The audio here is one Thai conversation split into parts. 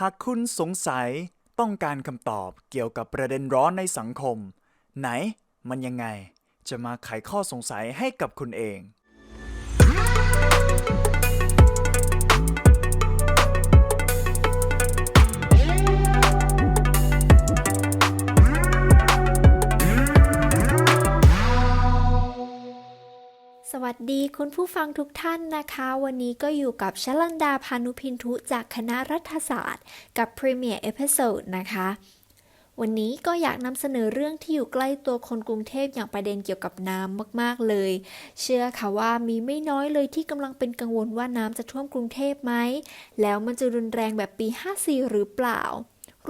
หากคุณสงสัยต้องการคำตอบเกี่ยวกับประเด็นร้อนในสังคม ไหนมันยังไง จะมาไขข้อสงสัยให้กับคุณเอง คุณผู้ฟังทุกท่านนะคะ วันนี้ก็อยู่กับชลันดาพานุพินทุจากคณะรัฐศาสตร์ กับ Premier Episode นะคะวันนี้ก็อยากนำเสนอเรื่องที่อยู่ใกล้ตัวคนกรุงเทพอย่างประเด็นเกี่ยวกับน้ำมากๆเลย เชื่อค่ะว่ามีไม่น้อยเลยที่กำลังเป็นกังวลว่าน้ำจะท่วมกรุงเทพไหม แล้วมันจะรุนแรงแบบปี 54 หรือเปล่า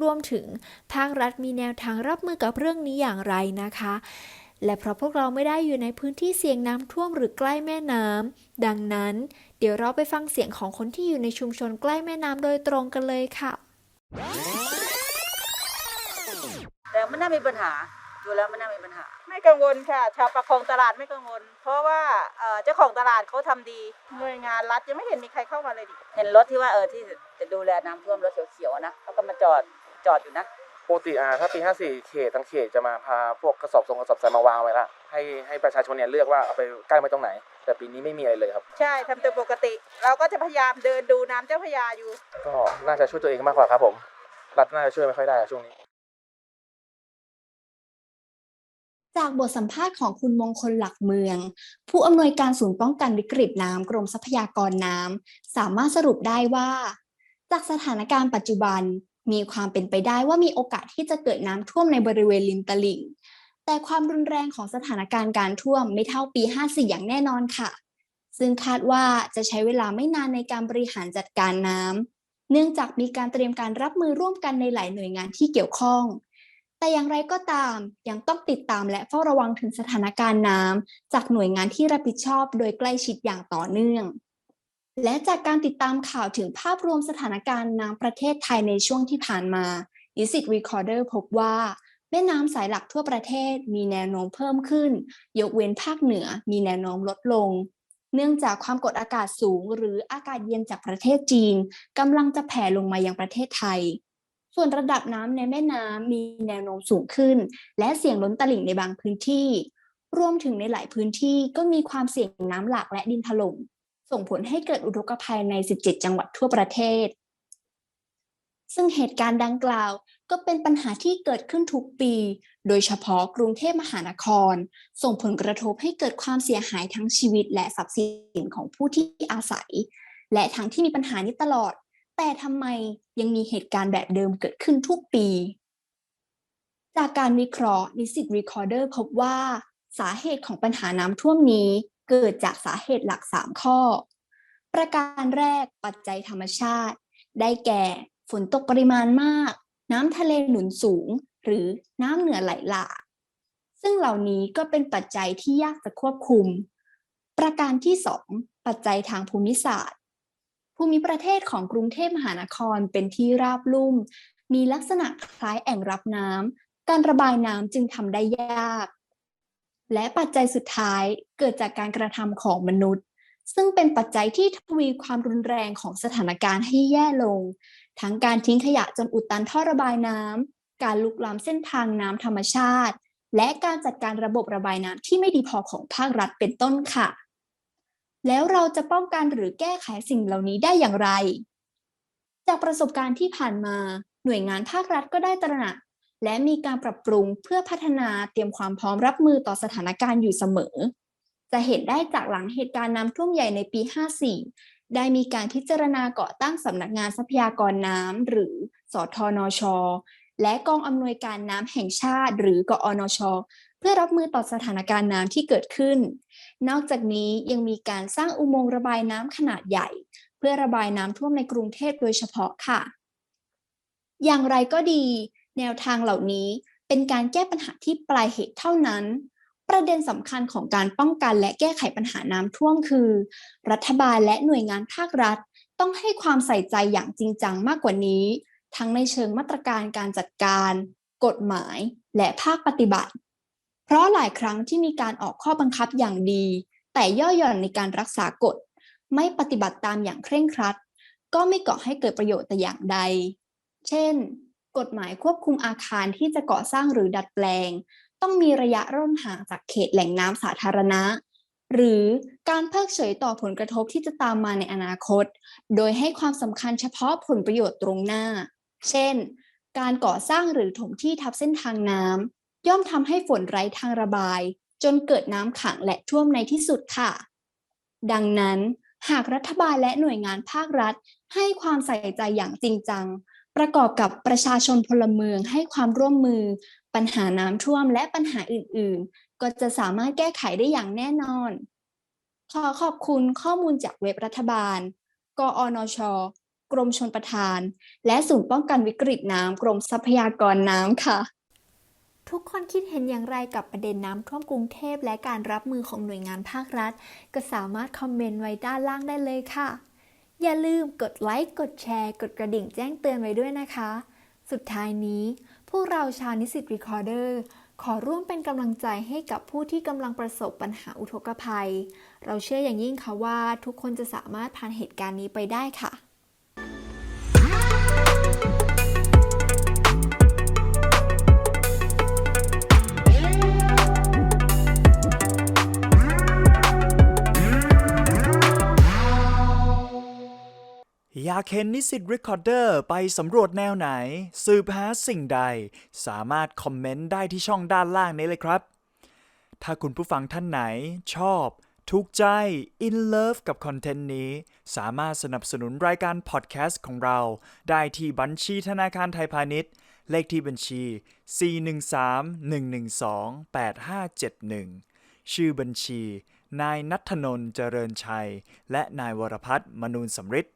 รวมถึงภาครัฐมีแนวทางรับมือกับเรื่องนี้อย่างไรนะคะ และเพราะพวกเราไม่ได้อยู่ในพื้นที่เสี่ยงน้ำท่วมหรือใกล้แม่น้ำดังนั้น เดี๋ยวเราไปฟังเสียงของคนที่อยู่ในชุมชนใกล้แม่น้ำโดยตรงกันเลยค่ะ แต่ไม่น่ามีปัญหาดูแล้วไม่น่ามีปัญหา ไม่กังวลค่ะ ชาวประคองตลาดไม่กังวล เพราะว่าเอ่อเจ้าของตลาดเขาทำดีหน่วยงานรัฐยังไม่เห็นมีใครเข้ามาเลยดิเห็นรถที่ว่าเออที่จะดูแลน้ำท่วมรถเขียวๆอะนะเขาก็มาจอดจอดอยู่นะ ปกติอ่าถ้าปี 54 เขตทั้งเขตจะมาพาพวกกระสอบทรงกระสอบทรายมาวางไว้ละให้ให้ประชาชนเนี่ยเลือกว่าเอาไปกั้นไว้ตรงไหน แต่ปีนี้ไม่มีอะไรเลยครับ ใช่ทำตัวปกติ เราก็จะพยายามเดินดูน้ำเจ้าพระยาอยู่ ก็น่าจะช่วยตัวเองมากกว่าครับผม รัฐน่าจะช่วยไม่ค่อยได้อะช่วงนี้ จากบทสัมภาษณ์ของคุณมงคลหลักเมือง ผู้อำนวยการศูนย์ป้องกันวิกฤตน้ำกรมทรัพยากรน้ำสามารถสรุปได้ว่า จากสถานการณ์ปัจจุบัน มีความเป็นไปได้ว่ามีโอกาสที่จะเกิดน้ำท่วมในบริเวณริมตลิ่ง แต่ความรุนแรงของสถานการณ์การท่วมไม่เท่าปี 54 อย่างแน่นอนค่ะ ซึ่งคาดว่าจะใช้เวลาไม่นานในการบริหารจัดการน้ำเนื่องจากมีการเตรียมการรับมือร่วมกันในหลายหน่วยงานที่เกี่ยวข้อง แต่อย่างไรก็ตามยังต้องติดตามและเฝ้าระวังถึงสถานการณ์น้ำจากหน่วยงานที่รับผิดชอบโดยใกล้ชิดอย่างต่อเนื่อง และจากการติดตามข่าวถึงภาพรวมสถานการณ์น้ำประเทศไทยในช่วงที่ผ่านมา i s i t Recorder พบว่าแม่น้ำสายหลักทั่วประเทศมีแนวโน้มเพิ่มขึ้น ยกเว้นภาคเหนือมีแนวโน้มลดลง เนื่องจากความกดอากาศสูงหรืออากาศเย็นจากประเทศจีนกำลังจะแผ่ลงมายังประเทศไทย ส่วนระดับน้ำในแม่น้ำมีแนวโน้มสูงขึ้น และเสี่ยงล้นตลิ่งในบางพื้นที่ รวมถึงในหลายพื้นที่ก็มีความเสี่ยงน้ำหลากและดินถล่ม ส่งผลให้เกิดอุทกภัยใน 17 จังหวัดทั่วประเทศ ซึ่งเหตุการณ์ดังกล่าวก็เป็นปัญหาที่เกิดขึ้นทุกปี โดยเฉพาะกรุงเทพมหานคร ส่งผลกระทบให้เกิดความเสียหายทั้งชีวิตและทรัพย์สินของผู้ที่อาศัย และทั้งที่มีปัญหานี้ตลอด แต่ทำไมยังมีเหตุการณ์แบบเดิมเกิดขึ้นทุกปี จากการวิเคราะห์นิสิต Recorder พบว่า สาเหตุของปัญหาน้ำท่วมนี้ เกิดจากสาเหตุหลัก 3 ข้อ ประการแรกปัจจัยธรรมชาติ ได้แก่ฝนตกปริมาณมาก น้ำทะเลหนุนสูง หรือน้ำเหนือไหลหลากซึ่งเหล่านี้ก็เป็นปัจจัยที่ยากจะควบคุม ประการที่ 2 ปัจจัยทางภูมิศาสตร์ ภูมิประเทศของกรุงเทพมหานครเป็นที่ราบลุ่ม มีลักษณะคล้ายแอ่งรับน้ำการระบายน้ำจึงทำได้ยาก และปัจจัยสุดท้ายเกิดจากการกระทำของมนุษย์ ซึ่งเป็นปัจจัยที่ทวีความรุนแรงของสถานการณ์ให้แย่ลง ทั้งการทิ้งขยะจนอุดตันท่อระบายน้ำการลุกล้ำเส้นทางน้ำธรรมชาติ และการจัดการระบบระบายน้ำที่ไม่ดีพอของภาครัฐเป็นต้นค่ะ แล้วเราจะป้องกันหรือแก้ไขสิ่งเหล่านี้ได้อย่างไร จากประสบการณ์ที่ผ่านมาหน่วยงานภาครัฐก็ได้ตระหนัก และมีการปรับปรุงเพื่อพัฒนาเตรียมความพร้อมรับมือต่อสถานการณ์อยู่เสมอ จะเห็นได้จากหลังเหตุการณ์น้ำท่วมใหญ่ในปี 54 ได้มีการพิจารณาก่อตั้งสำนักงานทรัพยากรน้ำหรือสทนชและกองอำนวยการน้ำแห่งชาติ หรือกอนช เพื่อรับมือต่อสถานการณ์น้ำที่เกิดขึ้น นอกจากนี้ยังมีการสร้างอุโมงค์ระบายน้ำขนาดใหญ่ เพื่อระบายน้ำท่วมในกรุงเทพโดยเฉพาะค่ะ อย่างไรก็ดี แนวทางเหล่านี้เป็นการแก้ปัญหาที่ปลายเหตุเท่านั้น ประเด็นสำคัญของการป้องกันและแก้ไขปัญหาน้ำท่วมคือ รัฐบาลและหน่วยงานภาครัฐ ต้องให้ความใส่ใจอย่างจริงจังมากกว่านี้ ทั้งในเชิงมาตรการการจัดการ กฎหมาย และภาคปฏิบัติ เพราะหลายครั้งที่มีการออกข้อบังคับอย่างดี แต่ย่อหย่อนในการรักษากฎ ไม่ปฏิบัติตามอย่างเคร่งครัด ก็ไม่ก่อให้เกิดประโยชน์แต่อย่างใด เช่น กฎหมายควบคุมอาคารที่จะก่อสร้างหรือดัดแปลง ต้องมีระยะร่นห่างจากเขตแหล่งน้ำสาธารณะ หรือการเพิกเฉยต่อผลกระทบที่จะตามมาในอนาคต โดยให้ความสำคัญเฉพาะผลประโยชน์ตรงหน้า เช่น การก่อสร้างหรือถมที่ทับเส้นทางน้ำย่อมทำให้ฝนไร้ทางระบาย จนเกิดน้ำขังและท่วมในที่สุดค่ะ ดังนั้น หากรัฐบาลและหน่วยงานภาครัฐ ให้ความใส่ใจอย่างจริงจัง ประกอบกับประชาชนพลเมืองให้ความร่วมมือ ปัญหาน้ำท่วมและปัญหาอื่น ๆ ก็จะสามารถแก้ไขได้อย่างแน่นอน ขอขอบคุณข้อมูลจากเว็บรัฐบาล กอนช กรมชลประทาน และศูนย์ป้องกันวิกฤตน้ำกรมทรัพยากรน้ำค่ะ ทุกคนคิดเห็นอย่างไรกับประเด็นน้ำท่วมกรุงเทพและการรับมือของหน่วยงานภาครัฐ ก็สามารถคอมเมนต์ไว้ด้านล่างได้เลยค่ะ อย่าลืมกดไลค์ กดแชร์ กดกระดิ่งแจ้งเตือนไว้ด้วยนะคะ สุดท้ายนี้ พวกเราชาวนิสิตรีคอร์เดอร์ขอร่วมเป็นกำลังใจให้กับผู้ที่กำลังประสบปัญหาอุทกภัย เราเชื่ออย่างยิ่งค่ะว่าทุกคนจะสามารถผ่านเหตุการณ์นี้ไปได้ค่ะากเห็นนิสิต Recorder ไปสำรวจแนวไหน สืบหาสิ่งใด สามารถคอมเมนต์ได้ที่ช่องด้านล่างนี้เลยครับ ถ้าคุณผู้ฟังท่านไหนชอบ ถูกใจ in love กับคอนเทนต์นี้ สามารถสนับสนุนรายการพอดแคสต์ของเรา ได้ที่บัญชีธนาคารไทยพาณิชย์ เลขที่บัญชี 413-112-8571 ชื่อบัญชีนายนัทนน์เจริญชัย และนายวรพัฒน์มนูนสำริด